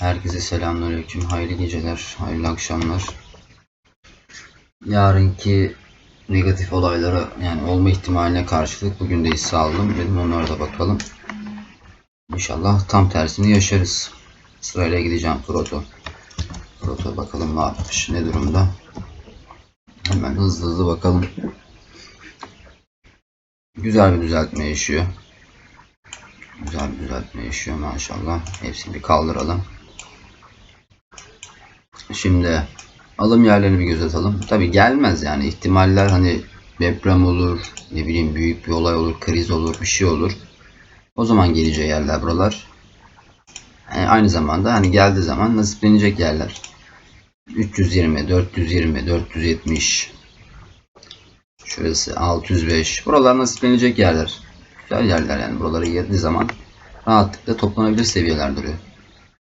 Herkese selamünaleyküm. Hayırlı geceler, hayırlı akşamlar. Yarınki negatif olaylara yani olma ihtimaline karşılık bugün de hisse aldım. Dedim onlara da bakalım. İnşallah tam tersini yaşarız. Sırayla gideceğim Proto. Proto bakalım ne yapmış, ne durumda. Hemen hızlı hızlı bakalım. Güzel bir düzeltme yaşıyor. Güzel bir düzeltme yaşıyor maşallah. Hepsini bir kaldıralım. Şimdi alım yerlerini bir göz atalım. Tabi gelmez yani ihtimaller hani deprem olur, ne bileyim büyük bir olay olur, kriz olur, bir şey olur. O zaman geleceği yerler buralar. Yani aynı zamanda hani geldiği zaman nasiplenecek yerler. 320, 420, 470, şurası 605. Buralar nasiplenecek yerler. Güzel yerler yani buralara geldiği zaman rahatlıkla toplanabilir seviyeler duruyor.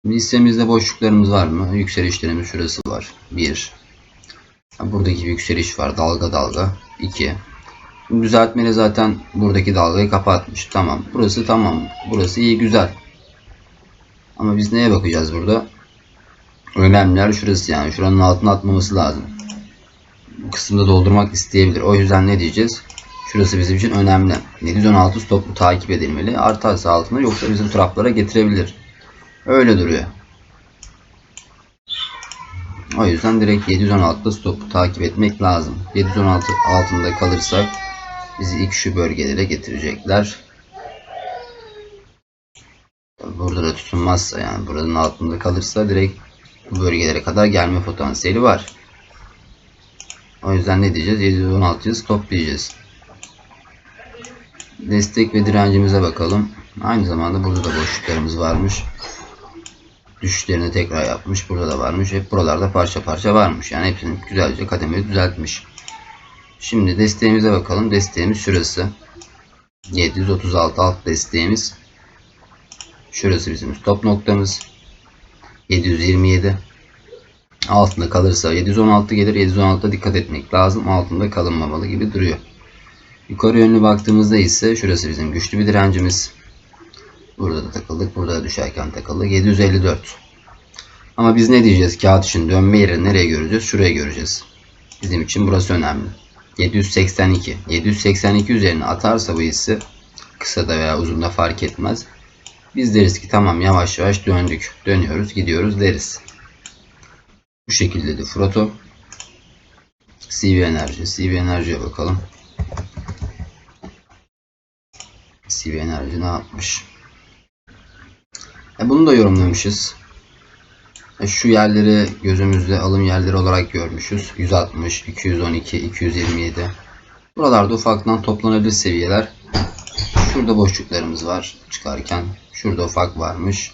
Listemizde boşluklarımız var mı? Yükselişlerimiz şurası var. 1. Buradaki bir yükseliş var. Dalga dalga. 2. Düzeltmeli zaten buradaki dalgayı kapatmış. Tamam. Burası tamam. Burası iyi güzel. Ama biz neye bakacağız burada? Önemliler şurası yani. Şuranın altına atmaması lazım. Bu kısımda doldurmak isteyebilir. O yüzden ne diyeceğiz? Şurası bizim için önemli. 716 stoplu takip edilmeli. Artarsa altında yoksa bizim traplara getirebilir. Öyle duruyor. O yüzden direkt 716'da stopu takip etmek lazım. 716 altında kalırsak bizi ilk şu bölgelere getirecekler. Burada da tutunmazsa yani buranın altında kalırsa direkt bu bölgelere kadar gelme potansiyeli var. O yüzden ne diyeceğiz? 716'yı stop diyeceğiz. Destek ve direncimize bakalım. Aynı zamanda burada da boşluklarımız varmış. Düşüşlerini tekrar yapmış. Burada da varmış. Hep buralarda parça parça varmış. Yani hepsini güzelce kademeli düzeltmiş. Şimdi desteğimize bakalım. Desteğimiz şurası. 736 alt desteğimiz. Şurası bizim stop noktamız. 727. Altında kalırsa 716 gelir. 716'da dikkat etmek lazım. Altında kalınmamalı gibi duruyor. Yukarı yönlü baktığımızda ise şurası bizim güçlü bir direncimiz. Burada da takıldık. Burada da düşerken takıldık. 754. Ama biz ne diyeceğiz? Kağıt için dönme yerini nereye göreceğiz? Şuraya göreceğiz. Bizim için burası önemli. 782. 782 üzerine atarsa bu hissi kısa da veya uzun da fark etmez. Biz deriz ki tamam yavaş yavaş döndük. Dönüyoruz gidiyoruz deriz. Bu şekilde de Froto. CV enerji. CV enerjiye bakalım. CV enerji ne yapmış? E bunu da yorumlamışız. E şu yerleri gözümüzde alım yerleri olarak görmüşüz. 160, 212, 227. Buralarda ufaktan toplanabilir seviyeler. Şurada boşluklarımız var çıkarken. Şurada ufak varmış.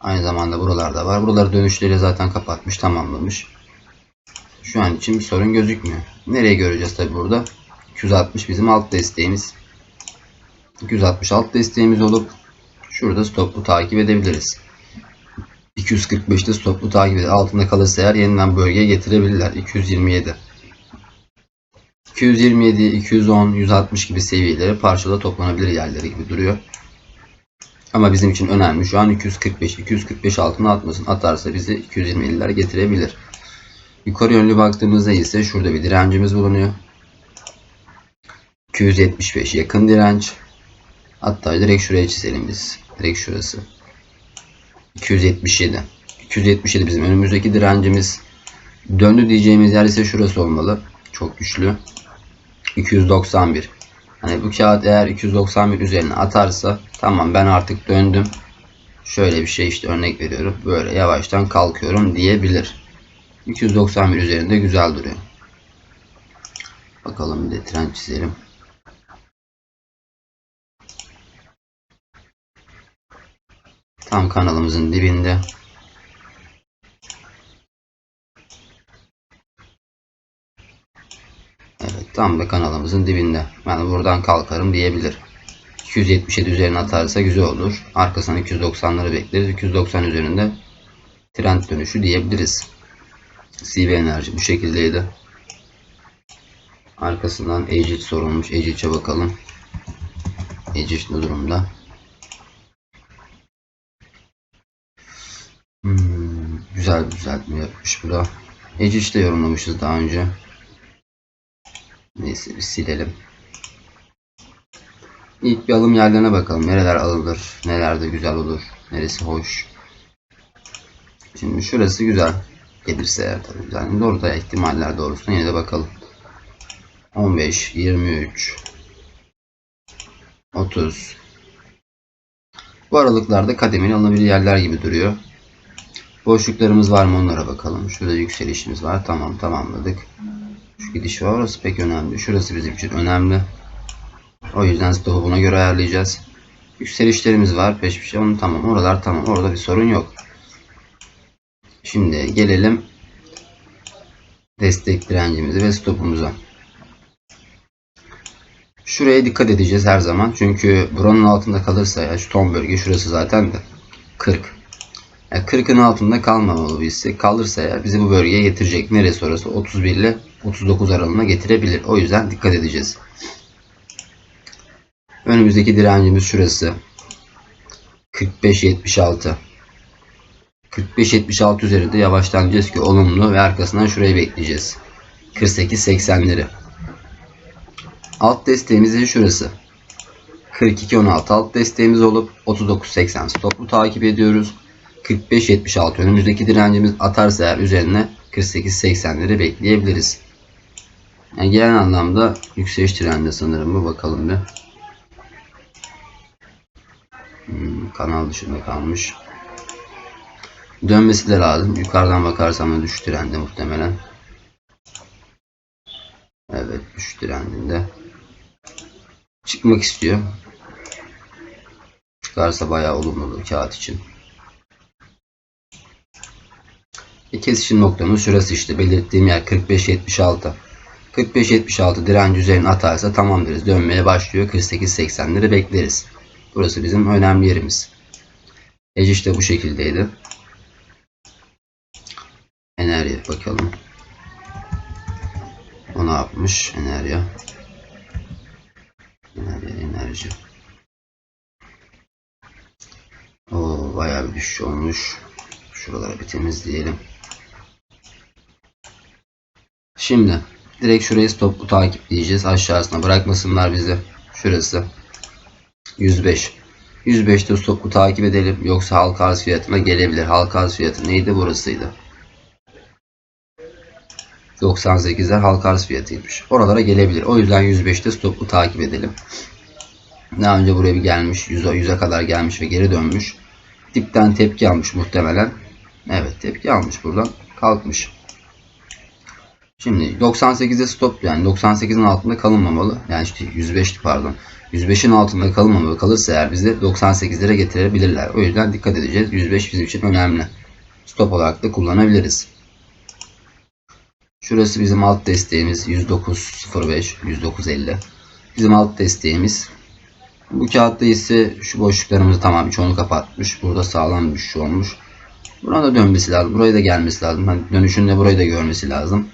Aynı zamanda buralarda var. Buraları dönüşleri zaten kapatmış, tamamlamış. Şu an için bir sorun gözükmüyor. Nereye göreceğiz tabi burada? 260 bizim alt desteğimiz. 260 alt desteğimiz olup şurada stoplu takip edebiliriz. 245'te stoplu takip edip altında kalırsa eğer yeniden bölgeye getirebilirler. 227. 227, 210, 160 gibi seviyelere parçada toplanabilir yerleri gibi duruyor. Ama bizim için önemli şu an 245. 245 altına atmasın. Atarsa bizi 220'liler getirebilir. Yukarı yönlü baktığımızda ise şurada bir direncimiz bulunuyor. 275 yakın direnç. Hatta direkt şuraya çizelim biz. Direkt şurası. 277. 277 bizim önümüzdeki direncimiz. Döndü diyeceğimiz yer ise şurası olmalı. Çok güçlü. 291. Hani bu kağıt eğer 291 üzerine atarsa tamam ben artık döndüm. Şöyle bir şey işte örnek veriyorum. Böyle yavaştan kalkıyorum diyebilir. 291 üzerinde güzel duruyor. Bakalım bir de trend çizelim. Tam kanalımızın dibinde. Evet tam da kanalımızın dibinde. Yani buradan kalkarım diyebilir. 277 üzerine atarsa güzel olur. Arkasından 290'ları bekleriz. 290 üzerinde trend dönüşü diyebiliriz. CV enerji bu şekildeydi. Arkasından Ecit sorulmuş. Ecit'e bakalım. Ecit ne durumda? Hmm. Güzel bir düzeltme yapmış bu da. Eciş de yorumlamışız daha önce. Neyse bir silelim. İlk bir alım yerlerine bakalım. Nereler alınır, nelerde güzel olur, neresi hoş. Şimdi şurası güzel. Gelirse eğer tabii. Yani doğru da ihtimaller doğrusuna yine de bakalım. 15, 23, 30. Bu aralıklarda kademeli alınabilir yerler gibi duruyor. Boşluklarımız var mı onlara bakalım. Şurada yükselişimiz var. Tamam tamamladık. Şu gidiş var. Orası pek önemli. Şurası bizim için önemli. O yüzden stopu buna göre ayarlayacağız. Yükselişlerimiz var. Peş peşe. Onu tamam. Oralar tamam. Orada bir sorun yok. Şimdi gelelim destek direncimize ve stopumuza. Şuraya dikkat edeceğiz her zaman. Çünkü buranın altında kalırsa ya şu ton bölge şurası zaten de 40. Yani 40'ın altında kalmamalı bu hisse. Kalırsa ya bizi bu bölgeye getirecek. Neresi orası? 31 ile 39 aralığına getirebilir. O yüzden dikkat edeceğiz. Önümüzdeki direncimiz şurası. 45-76. 45-76 üzerinde yavaşlanacağız ki olumlu ve arkasından şurayı bekleyeceğiz. 48-80'leri. Alt desteğimiz de şurası. 42-16 alt desteğimiz olup 39-80 stoplu takip ediyoruz. 45-76 önümüzdeki direncimiz atarsa eğer üzerine 48-80'leri bekleyebiliriz. Yani genel anlamda yükseliş trendi sanırım bu bakalım bir. Hmm, kanal dışında kalmış. Dönmesi de lazım. Yukarıdan bakarsam da düş trendi muhtemelen. Evet düş trendinde. Çıkmak istiyor. Çıkarsa bayağı olumlu kağıt için. Kesişim noktamız şurası işte belirttiğim yer 45-76. 45-76 direnci üzerine atarsa tamam deriz. Dönmeye başlıyor. 48-80'leri bekleriz. Burası bizim önemli yerimiz. Eciş de bu şekildeydi. Enerji bakalım. O ne yapmış? Enerji. Enerji, enerji. Oo, bayağı bir düşüş olmuş. Şuraları bir temizleyelim. Şimdi direkt şurayı stoplu takipleyeceğiz. Aşağısına bırakmasınlar bizi. Şurası. 105. 105'te stoplu takip edelim. Yoksa halka arz fiyatına gelebilir. Halka arz fiyatı neydi? Burasıydı. 98'ler halka arz fiyatıymış. Oralara gelebilir. O yüzden 105'te stoplu takip edelim. Daha önce buraya bir gelmiş. 100'e 100'e kadar gelmiş ve geri dönmüş. Dipten tepki almış muhtemelen. Evet tepki almış buradan. Kalkmış. Şimdi 98'de stop yani 98'in altında kalınmamalı. Yani işte 105 pardon. 105'in altında kalınmamalı. Kalırsa eğer bizi 98'lere getirebilirler. O yüzden dikkat edeceğiz. 105 bizim için önemli. Stop olarak da kullanabiliriz. Şurası bizim alt desteğimiz 109.05 109.50. Bizim alt desteğimiz. Bu kağıtta ise şu boşluklarımızı tamam çoğunu kapatmış. Burada sağlam bir düşüş olmuş. Buna da dönmesi lazım. Buraya da gelmesi lazım. Hani dönüşünde burayı da görmesi lazım.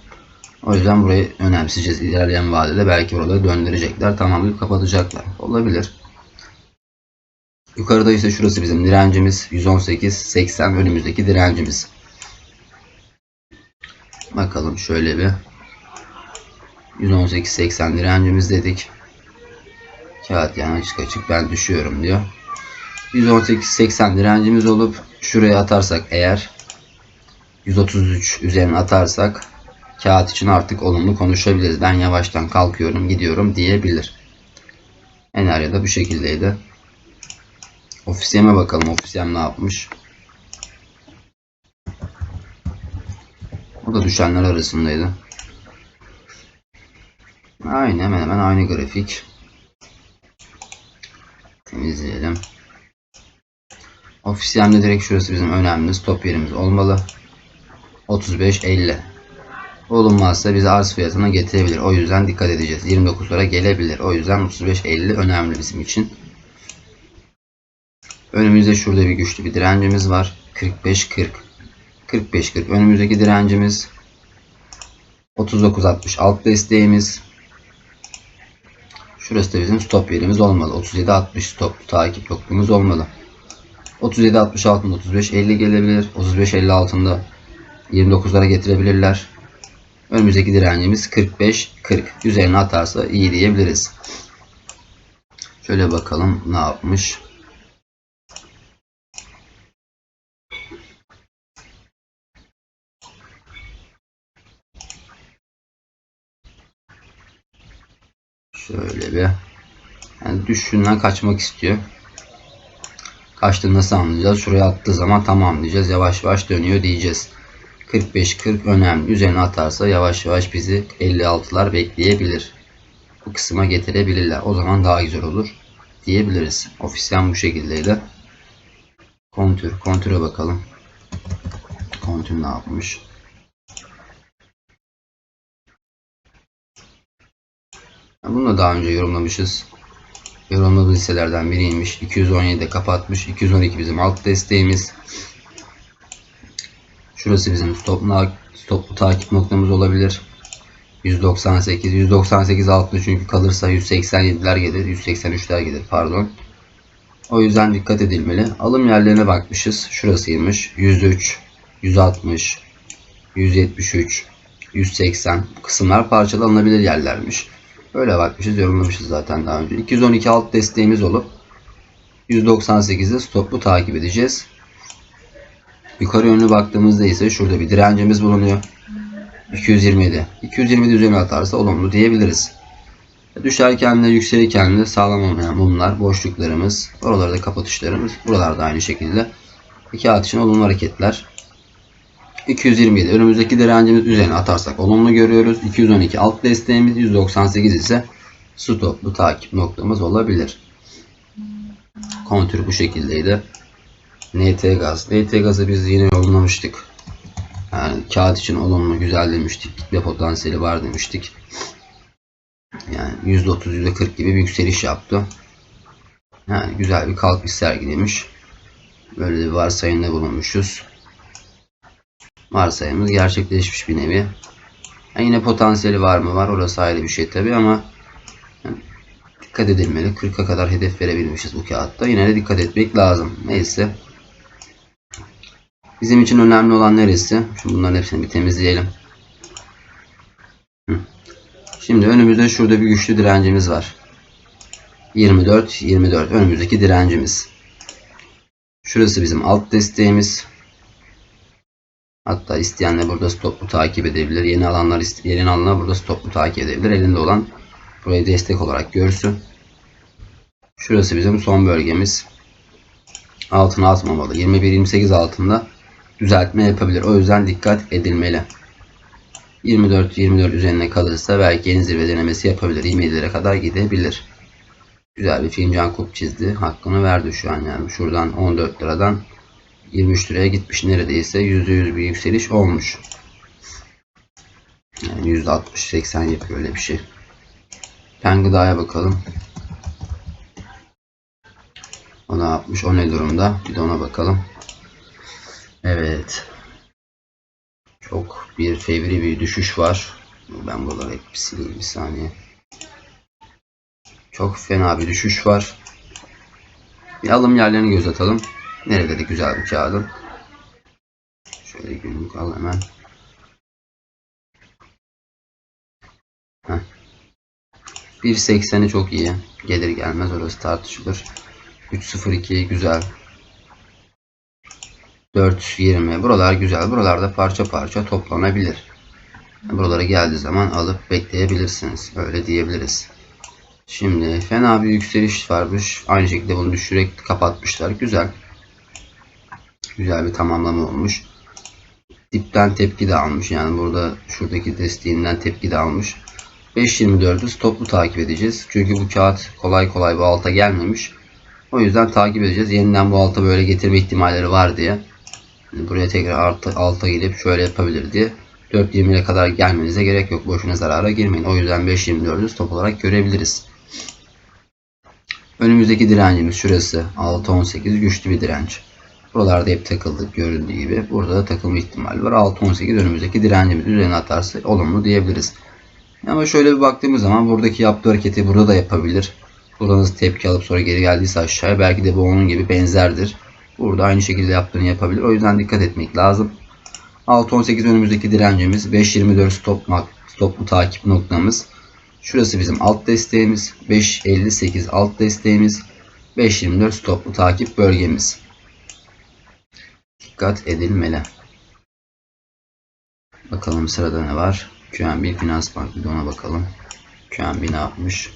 O yüzden burayı önemseyeceğiz. İlerleyen vadede belki buraları döndürecekler. Tamamlayıp kapatacaklar. Olabilir. Yukarıda ise şurası bizim direncimiz. 118.80 önümüzdeki direncimiz. Bakalım şöyle bir. 118.80 direncimiz dedik. Kağıt yani açık açık ben düşüyorum diyor. 118.80 direncimiz olup şuraya atarsak eğer 133 üzerine atarsak kağıt için artık olumlu konuşabiliriz. Ben yavaştan kalkıyorum gidiyorum diyebilir. Enerji de bu şekildeydi. Ofisiyeme bakalım. Ofisiyem ne yapmış? O da düşenler arasındaydı. Aynı hemen hemen aynı grafik. Temizleyelim. Ofisiyemde direkt şurası bizim önemli stop yerimiz olmalı. 35-50. Olunmazsa bizi arz fiyatına getirebilir. O yüzden dikkat edeceğiz. 29 sonra gelebilir. O yüzden 35-50 önemli bizim için. Önümüzde şurada bir güçlü bir direncimiz var. 45-40. 45-40 önümüzdeki direncimiz 39-60 alt desteğimiz şurası da bizim stop yerimiz olmalı 37-60 stop takip noktamız olmalı 37-60 altında 35-50 gelebilir 35-50 altında 29'lara getirebilirler. Önümüzdeki direncimiz 45-40. Üzerine atarsa iyi diyebiliriz. Şöyle bakalım ne yapmış. Şöyle bir yani düşüşünden kaçmak istiyor. Kaçtığını nasıl anlayacağız? Şuraya attığı zaman tamam diyeceğiz. Yavaş yavaş dönüyor diyeceğiz. 45-40 önemli. Üzerine atarsa yavaş yavaş bizi 56'lar bekleyebilir. Bu kısma getirebilirler. O zaman daha güzel olur diyebiliriz. Ofisyen bu şekildeydi. Kontür. Kontüre bakalım. Kontür ne yapmış? Bunu da daha önce yorumlamışız. Yorumladığımız hisselerden biriymiş. 217'de kapatmış. 212 bizim alt desteğimiz. Şurası bizim stop, stoplu takip noktamız olabilir. 198. 198 altında çünkü kalırsa 187'ler gelir. 183'ler gelir pardon. O yüzden dikkat edilmeli. Alım yerlerine bakmışız. Şurasıymış. 103, 160, 173, 180. Bu kısımlar parçalı alınabilir yerlermiş. Böyle bakmışız, yorumlamışız zaten daha önce. 212 alt desteğimiz olup 198'de stoplu takip edeceğiz. Yukarı yönlü baktığımızda ise şurada bir direncimiz bulunuyor. 227. 227 üzerine atarsa olumlu diyebiliriz. Düşerken de yükselirken de sağlam olmayan mumlar, boşluklarımız, oralarda kapatışlarımız, buralarda aynı şekilde. İki atışın olumlu hareketler. 227 önümüzdeki direncimiz üzerine atarsak olumlu görüyoruz. 212 alt desteğimiz 198 ise stoplu takip noktamız olabilir. Kontür bu şekildeydi. NT gaz. NT gazı biz yine yorumlamıştık. Yani kağıt için olumlu güzel demiştik. Kitle potansiyeli var demiştik. Yani %30 %40 gibi bir yükseliş yaptı. Yani güzel bir kalkış sergilemiş. Böyle bir varsayımda bulunmuşuz. Varsayımımız gerçekleşmiş bir nevi. Yani yine potansiyeli var mı? Var. Orası ayrı bir şey tabi ama yani dikkat edilmeli. 40'a kadar hedef verebilmişiz bu kağıtta. Yine de dikkat etmek lazım. Neyse. Bizim için önemli olan neresi? Şimdi bunların hepsini bir temizleyelim. Şimdi önümüzde şurada bir güçlü direncimiz var. 24, 24. Önümüzdeki direncimiz. Şurası bizim alt desteğimiz. Hatta isteyenler burada stoplu takip edebilir. Yeni alanlar yeni alanlar burada stoplu takip edebilir. Elinde olan burayı destek olarak görsün. Şurası bizim son bölgemiz. Altına atmamalı. 21-28 altında düzeltme yapabilir. O yüzden dikkat edilmeli. 24-24 üzerine kalırsa belki yeni zirve denemesi yapabilir. 27'lere kadar gidebilir. Güzel bir fincan kup çizdi. Hakkını verdi şu an yani. Şuradan 14 liradan 23 liraya gitmiş. Neredeyse %100 bir yükseliş olmuş. Yani %60-80 yapıyor öyle bir şey. Pen gıdaya bakalım. O ne yapmış? O ne durumda? Bir de ona bakalım. Evet. Çok bir fevri bir düşüş var. Ben buraları hep sileyim bir saniye. Çok fena bir düşüş var. Bir alım yerlerini göz atalım. Nerede de güzel bir kağıdım. Şöyle günlük al hemen. Heh. 1.80'i çok iyi. Gelir gelmez orası tartışılır. 3.02 güzel. 4.20 buralar güzel. Buralarda parça parça toplanabilir. Buralara geldiği zaman alıp bekleyebilirsiniz. Öyle diyebiliriz. Şimdi fena bir yükseliş varmış. Aynı şekilde bunu düşürerek kapatmışlar. Güzel. Güzel bir tamamlama olmuş. Dipten tepki de almış. Yani burada şuradaki desteğinden tepki de almış. 5.24'ü stoplu takip edeceğiz. Çünkü bu kağıt kolay kolay bu alta gelmemiş. O yüzden takip edeceğiz. Yeniden bu alta böyle getirme ihtimalleri var diye. Buraya tekrar alta, alta gelip şöyle yapabilir diye. 4.20'ye kadar gelmenize gerek yok. Boşuna zarara girmeyin. O yüzden 5.24'ü stop olarak görebiliriz. Önümüzdeki direncimiz şurası. 6.18 güçlü bir direnç. Buralarda hep takıldık görüldüğü gibi. Burada da takılma ihtimali var. 6.18 önümüzdeki direncimiz üzerine atarsa olumlu diyebiliriz. Ama şöyle bir baktığımız zaman buradaki yaptığı hareketi burada da yapabilir. Buradan tepki alıp sonra geri geldiyse aşağıya belki de bu onun gibi benzerdir. Burada aynı şekilde yaptığını yapabilir. O yüzden dikkat etmek lazım. 6.18 önümüzdeki direncimiz. 5.24 stop, stoplu takip noktamız. Şurası bizim alt desteğimiz. 5.58 alt desteğimiz. 5.24 stoplu takip bölgemiz. Dikkat edilmeli. Bakalım sırada ne var? QNB Finans Bank bir de ona bakalım. QNB ne yapmış?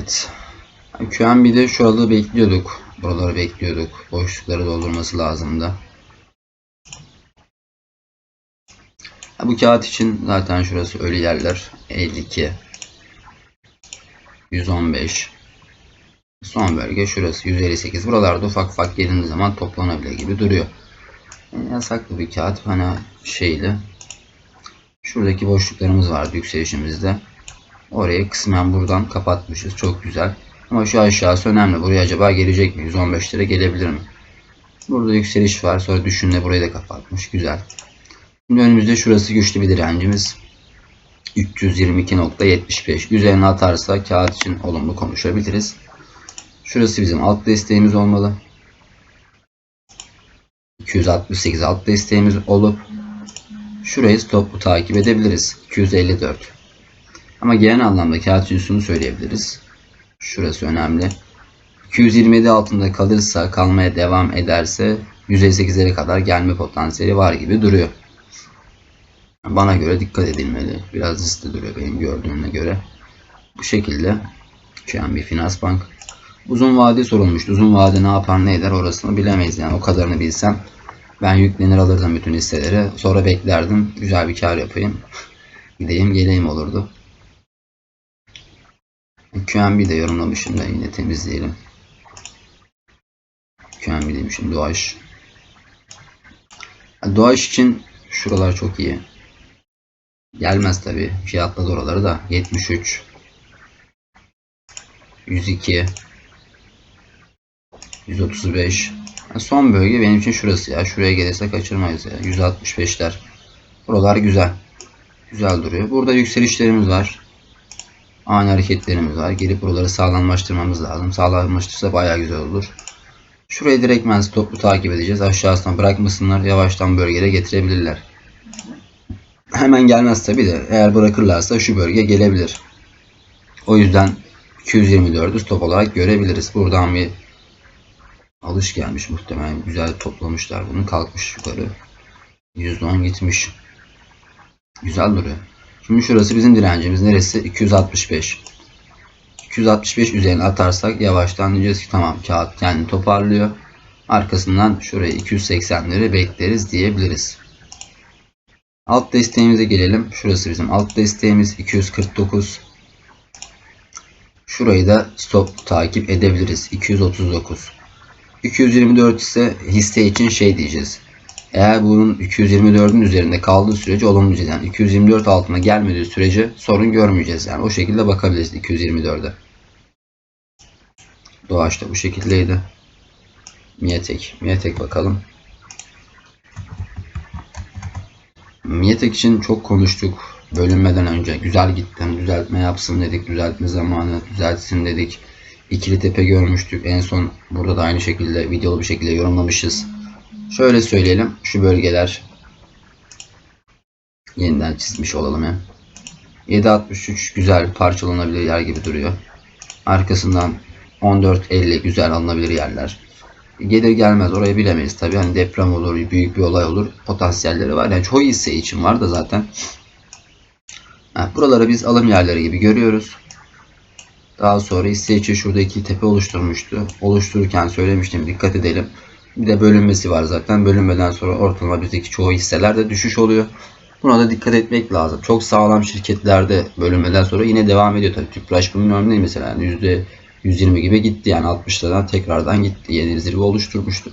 Evet. QNB'de şuraları bekliyorduk. Buraları bekliyorduk. Boşlukları doldurması lazımdı. Bu kağıt için zaten şurası ölü yerler. 52 115 Son bölge şurası 158. Buralarda ufak ufak geldiğiniz zaman toplanabilir gibi duruyor. Yani yasaklı bir kağıt hani şeyli. Şuradaki boşluklarımız vardı yükselişimizde. Orayı kısmen buradan kapatmışız. Çok güzel. Ama şu aşağısı önemli. Buraya acaba gelecek mi? 115 lira gelebilir mi? Burada yükseliş var. Sonra düşünle burayı da kapatmış. Güzel. Şimdi önümüzde şurası güçlü bir direncimiz. 322.75. Üzerine atarsa kağıt için olumlu konuşabiliriz. Şurası bizim alt desteğimiz olmalı. 268 alt desteğimiz olup şurayı stoplu takip edebiliriz. 254. Ama genel anlamda kağıt üstünü söyleyebiliriz. Şurası önemli. 227 altında kalırsa kalmaya devam ederse 158'lere kadar gelme potansiyeli var gibi duruyor. Bana göre dikkat edilmeli. Biraz riskli duruyor benim gördüğüme göre. Bu şekilde şu bir finans bank. Uzun vade sorulmuştu. Uzun vade ne yapar ne eder orasını bilemeyiz yani o kadarını bilsem. Ben yüklenir alırdım bütün hisseleri. Sonra beklerdim. Güzel bir kar yapayım. Gideyim geleyim olurdu. QNB de yorumlamışım da yine temizleyelim. QNB demişim Doğaç. Doğaç için şuralar çok iyi. Gelmez tabi. Fiyatladı oraları da. 73 102 135 Son bölge benim için şurası ya. Şuraya gelirse kaçırmayız ya. 165'ler. Buralar güzel. Güzel duruyor. Burada yükselişlerimiz var. Ani hareketlerimiz var. Gelip buraları sağlamlaştırmamız lazım. Sağlamlaştırsa bayağı güzel olur. Şurayı direktmen stoplu takip edeceğiz. Aşağısından bırakmasınlar. Yavaştan bölgeye getirebilirler. Hemen gelmez tabi de. Eğer bırakırlarsa şu bölge gelebilir. O yüzden 224'ü stop olarak görebiliriz. Buradan bir alış gelmiş muhtemelen. Güzel toplamışlar bunu. Kalkmış yukarı. %10 gitmiş. Güzel duruyor. Şimdi şurası bizim direncimiz. Neresi? 265. 265 üzerine atarsak yavaştan diyeceğiz ki tamam kağıt kendini toparlıyor. Arkasından şuraya 280'leri bekleriz diyebiliriz. Alt desteğimize gelelim. Şurası bizim alt desteğimiz 249. Şurayı da stop takip edebiliriz. 239. 224 ise hisse için şey diyeceğiz. Eğer bunun 224'ün üzerinde kaldığı sürece olumlu. Yani 224 altına gelmediği sürece sorun görmeyeceğiz. Yani o şekilde bakabiliriz 224'e. Doğaç da bu şekildeydi. Miyetek. Miyetek bakalım. Miyetek için çok konuştuk. Bölünmeden önce güzel gittim. Düzeltme yapsın dedik. Düzeltme zamanı düzeltsin dedik. İkili tepe görmüştük. En son burada da aynı şekilde videolu bir şekilde yorumlamışız. Şöyle söyleyelim. Şu bölgeler yeniden çizmiş olalım ya. 7.63 güzel parçalanabilir yer gibi duruyor. Arkasından 14.50 güzel alınabilir yerler. Gelir gelmez orayı bilemeyiz tabi. Hani deprem olur, büyük bir olay olur. Potansiyelleri var. Yani çoğu hisse için var da zaten. Ha, buraları biz alım yerleri gibi görüyoruz. Daha sonra hisse için şurada tepe oluşturmuştu. Oluştururken söylemiştim dikkat edelim. Bir de bölünmesi var zaten. Bölünmeden sonra ortalama bizdeki çoğu hisselerde düşüş oluyor. Buna da dikkat etmek lazım. Çok sağlam şirketlerde bölünmeden sonra yine devam ediyor. Tabii Tüpraş bunun örneği mesela. Yani %120 gibi gitti. Yani 60'lardan tekrardan gitti. Yeni zirve oluşturmuştu.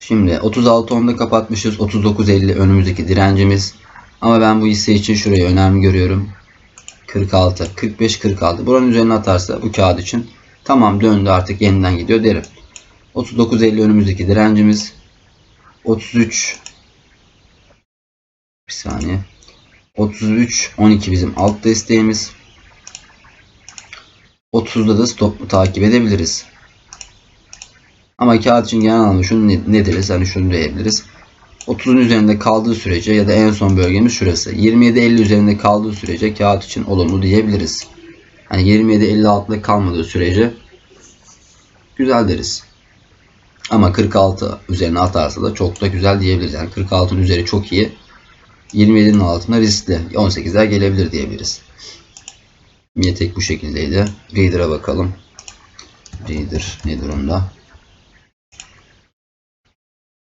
Şimdi 36.10'da kapatmışız. 39.50 önümüzdeki direncimiz. Ama ben bu hisse için şurayı önemli görüyorum. 46, 45, 46. Buranın üzerine atarsa bu kağıt için tamam döndü artık yeniden gidiyor derim. 39.50 önümüzdeki direncimiz. 33 bir saniye. 33 12 bizim alt desteğimiz. 30'da da stoplu takip edebiliriz. Ama kağıt için genel anlamda şunu ne, ne deriz? Hani şunu diyebiliriz. 30'un üzerinde kaldığı sürece ya da en son bölgemiz şurası. 27-50 üzerinde kaldığı sürece kağıt için olumlu diyebiliriz. Hani 27-50 altında kalmadığı sürece güzel deriz. Ama 46 üzerine atarsa da çok da güzel diyebiliriz. Yani 46'ın üzeri çok iyi. 27'nin altında riskli. 18'ler gelebilir diyebiliriz. Miyetek bu şekildeydi. Reader'a bakalım. Reader ne durumda?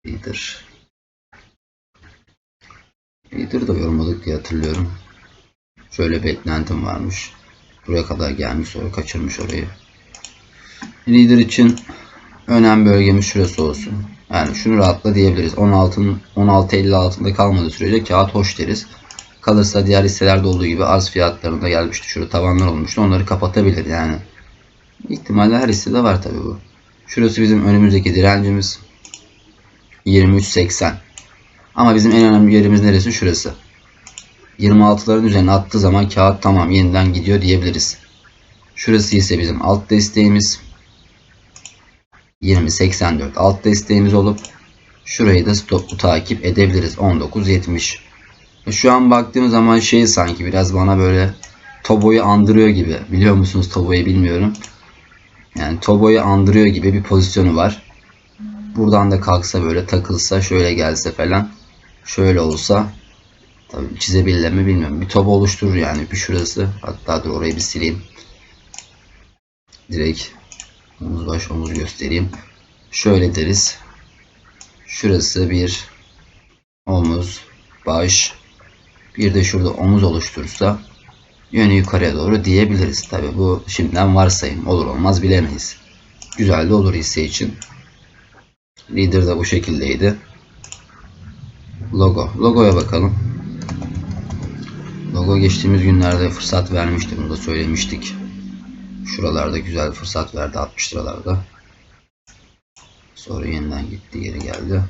Reader. Reader da yorumladık diye hatırlıyorum. Şöyle beklentim varmış. Buraya kadar gelmiş sonra kaçırmış orayı. Reader için önem bölgemiz şurası olsun. Yani şunu rahatla diyebiliriz. 16'ın 16.50 altında kalmadığı sürece kağıt hoş deriz. Kalırsa diğer hisselerde olduğu gibi arz fiyatlarında gelmişti. Şurada tavanlar olmuştu. Onları kapatabilir yani. İhtimalle her hissede var tabi bu. Şurası bizim önümüzdeki direncimiz. 23.80. Ama bizim en önemli yerimiz neresi? Şurası. 26'ların üzerine attığı zaman kağıt tamam yeniden gidiyor diyebiliriz. Şurası ise bizim alt desteğimiz. 20.84 alt desteğimiz olup şurayı da stoplu takip edebiliriz. 19.70. Şu an baktığım zaman şey sanki biraz bana böyle Tobo'yu andırıyor gibi. Biliyor musunuz Tobo'yu bilmiyorum. Yani Tobo'yu andırıyor gibi bir pozisyonu var. Buradan da kalksa böyle takılsa şöyle gelse falan. Şöyle olsa tabii çizebilir mi bilmiyorum. Bir Tobo oluşturur yani bir şurası. Hatta dur orayı bir sileyim. Direkt omuz baş omuz göstereyim. Şöyle deriz. Şurası bir omuz baş bir de şurada omuz oluşturursa yönü yukarıya doğru diyebiliriz. Tabi bu şimdiden varsayım. Olur olmaz bilemeyiz. Güzel de olur hisse için. Leader da bu şekildeydi. Logo. Logoya bakalım. Logo geçtiğimiz günlerde fırsat vermişti. Bunu da söylemiştik. Şuralarda güzel fırsat verdi 60 liralarda. Sonra yeniden gitti geri geldi.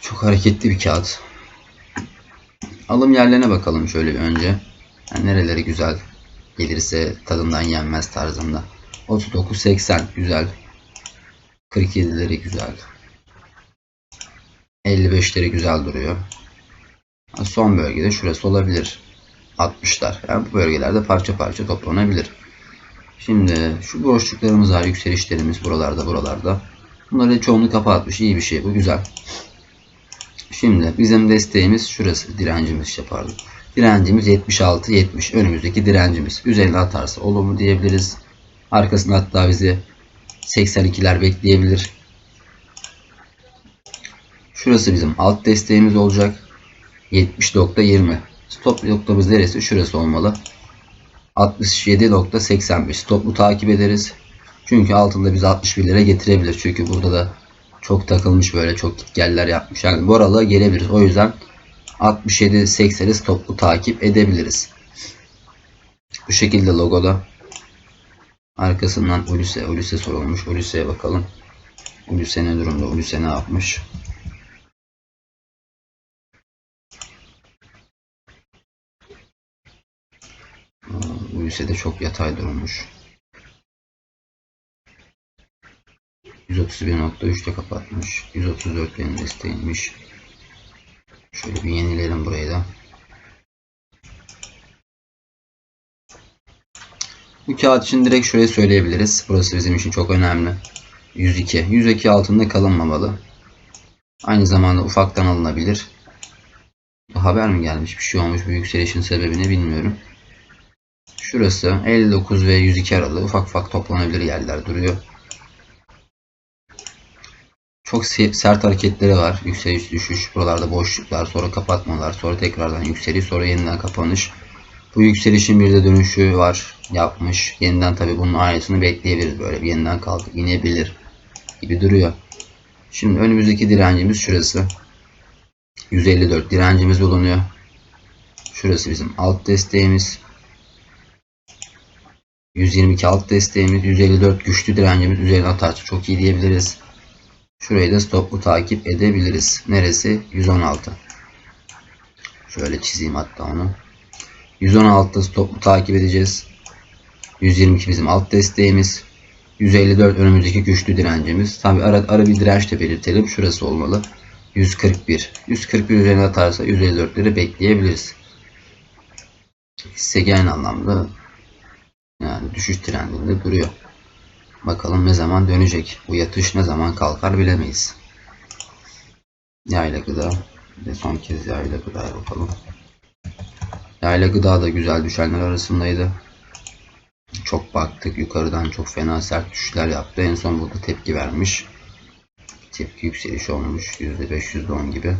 Çok hareketli bir kağıt. Alım yerlerine bakalım şöyle bir önce. Yani nereleri güzel gelirse tadından yenmez tarzında. 39.80 güzel. 47'leri güzel. 55'leri güzel duruyor. Son bölgede şurası olabilir. 60'lar. Yani bu bölgelerde parça parça toplanabilir. Şimdi şu boşluklarımız var. Yükselişlerimiz buralarda buralarda. Bunları çoğunu kapatmış. İyi bir şey. Bu güzel. Şimdi bizim desteğimiz şurası. Direncimiz işte pardon. Direncimiz 76 70. Önümüzdeki direncimiz. Üzerine atarsa olumlu diyebiliriz. Arkasında hatta bizi 82'ler bekleyebilir. Şurası bizim alt desteğimiz olacak. 70.20. Stop noktamız neresi? Şurası olmalı. 67.85. Stoplu takip ederiz. Çünkü altında bizi 61'lere getirebilir. Çünkü burada da çok takılmış böyle çok gitgeller yapmış. Yani bu aralığa gelebiliriz. O yüzden 67-80'i stoplu takip edebiliriz. Bu şekilde logoda. Arkasından Uluse. Uluse sorulmuş. Uluse'ye bakalım. Uluse ne durumda? Uluse ne yapmış? Uluse de çok yatay durmuş. 131.3'te kapatmış. 134 benim desteğiymiş. Şöyle bir yenileyelim burayı da. Bu kağıt için direkt şöyle söyleyebiliriz. Burası bizim için çok önemli. 102. 102 altında kalınmamalı. Aynı zamanda ufaktan alınabilir. Bu haber mi gelmiş? Bir şey olmuş. Bu yükselişin sebebini bilmiyorum. Şurası 59 ve 102 aralığı ufak ufak toplanabilir yerler duruyor. Çok sert hareketleri var. Yükseliş düşüş. Buralarda boşluklar. Sonra kapatmalar. Sonra tekrardan yükseliş. Sonra yeniden kapanış. Bu yükselişin bir de dönüşü var. Yapmış. Yeniden tabi bunun aynısını bekleyebiliriz. Böyle yeniden kalkıp inebilir. Gibi duruyor. Şimdi önümüzdeki direncimiz şurası. 154 direncimiz bulunuyor. Şurası bizim alt desteğimiz. 122 alt desteğimiz. 154 güçlü direncimiz. Üzerine atarsa çok iyi diyebiliriz. Şurayı da stoplu takip edebiliriz. Neresi? 116. Şöyle çizeyim hatta onu. 116'da stoplu takip edeceğiz. 122 bizim alt desteğimiz. 154 önümüzdeki güçlü direncimiz. Tabi ara, ara bir direnç de belirtelim. Şurası olmalı. 141. 141 üzerine atarsa 154'leri bekleyebiliriz. Hisse genel anlamda yani düşüş trendinde duruyor. Bakalım ne zaman dönecek. Bu yatış ne zaman kalkar bilemeyiz. Yayla gıda. De son kez yayla gıdaya bakalım. Yayla gıda da güzel düşenler arasındaydı. Çok baktık yukarıdan çok fena sert düşüşler yaptı. En son burada tepki vermiş. Tepki yükseliş olmuş. %5 %10 gibi.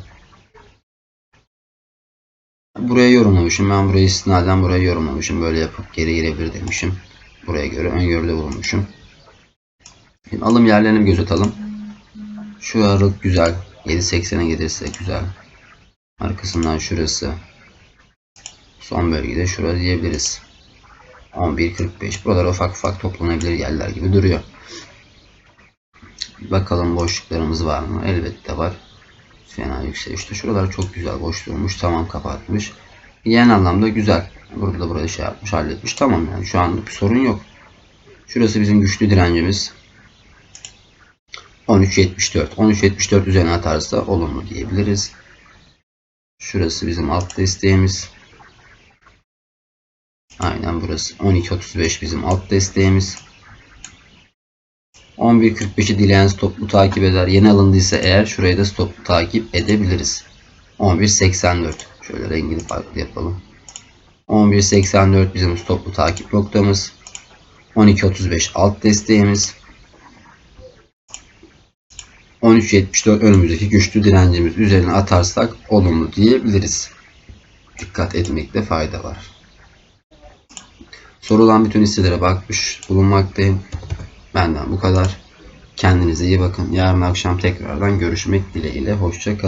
Buraya yorumlamışım. Ben burayı istinaden buraya yorumlamışım. Böyle yapıp geri girebilir demişim. Buraya göre öngörüde bulunmuşum. Şimdi alım yerlerini göz atalım. Şu aralık güzel. 7.80'e gelirse güzel. Arkasından şurası. Son bölgede şurada diyebiliriz. 11.45. Buralar ufak ufak toplanabilir yerler gibi duruyor. Bakalım boşluklarımız var mı? Elbette var. Fena yükselişte. Şuralar çok güzel boş durmuş. Tamam kapatmış. Genel anlamda güzel. Burada da burada şey yapmış halletmiş. Tamam yani şu anda bir sorun yok. Şurası bizim güçlü direncimiz. 13.74. 13.74 üzerine atarsa olumlu diyebiliriz. Şurası bizim alt desteğimiz. Aynen burası. 12.35 bizim alt desteğimiz. 11.45'i dileyen stoplu takip eder. Yeni alındıysa eğer şurayı da stoplu takip edebiliriz. 11.84. Şöyle rengini farklı yapalım. 11.84 bizim stoplu takip noktamız. 12.35 alt desteğimiz. 13.74 önümüzdeki güçlü direncimiz üzerine atarsak olumlu diyebiliriz. Dikkat etmekte fayda var. Sorulan bütün hisselere bakmış bulunmaktayım. Benden bu kadar. Kendinize iyi bakın. Yarın akşam tekrardan görüşmek dileğiyle. Hoşça kalın.